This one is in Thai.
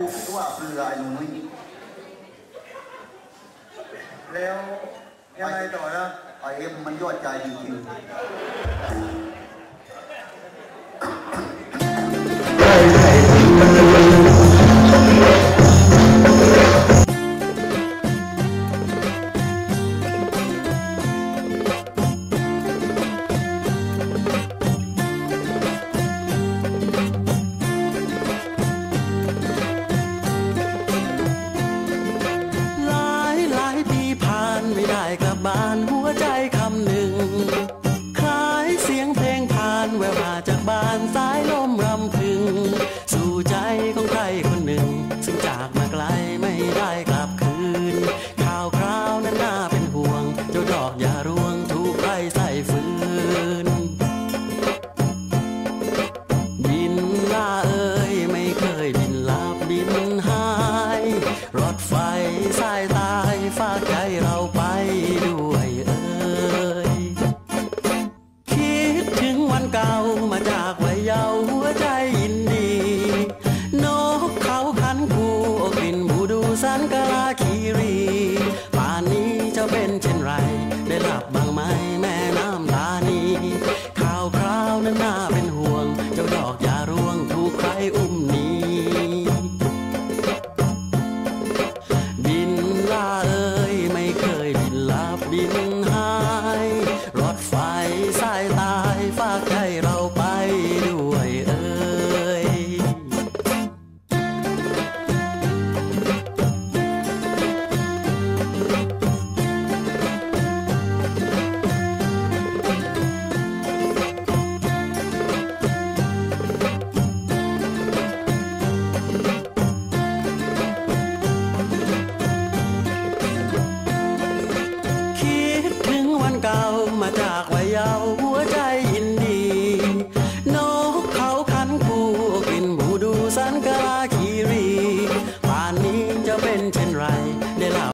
กูคิดว่าเปลือยอ้นุ้ยแล้วยังไงต่อนะไอเอ็มมันยอดใจจริงๆ บ้านหัวใจคำหนึ่ง คล้ายเสียงเพลงผ่านแววมาจากบ้านสายลมรำพึง สู่ใจของใครคนหนึ่ง ซึ่งจากมาไกลไม่ได้กลับคืน ข่าวคราวนั้นน่าเป็นห่วง เจ้าดอกอย่ารวงถูกใครใส่ฟืน บินล่าเอ่ยไม่เคยบินลับบินหาย รถไฟสายตายฝาก เก่ามาจากวัยเยาว์หัวใจยินดี นกเขาคันคูโอกลิ่นบูดูสันกลาคีรีป่านนี้จะเป็นเช่นไร ได้หลับบ้างไหมแม่น้ำตานีข่าวคราวนั้นน่าเป็นห่วง เจ้าดอกยาร่วงถูกใครอุ้มหนีบินล่าเอ่ยไม่เคยบินลับบิน ยาวหัวใจยินดี นกเขาขันคู่กินบูดูสันกาคีรี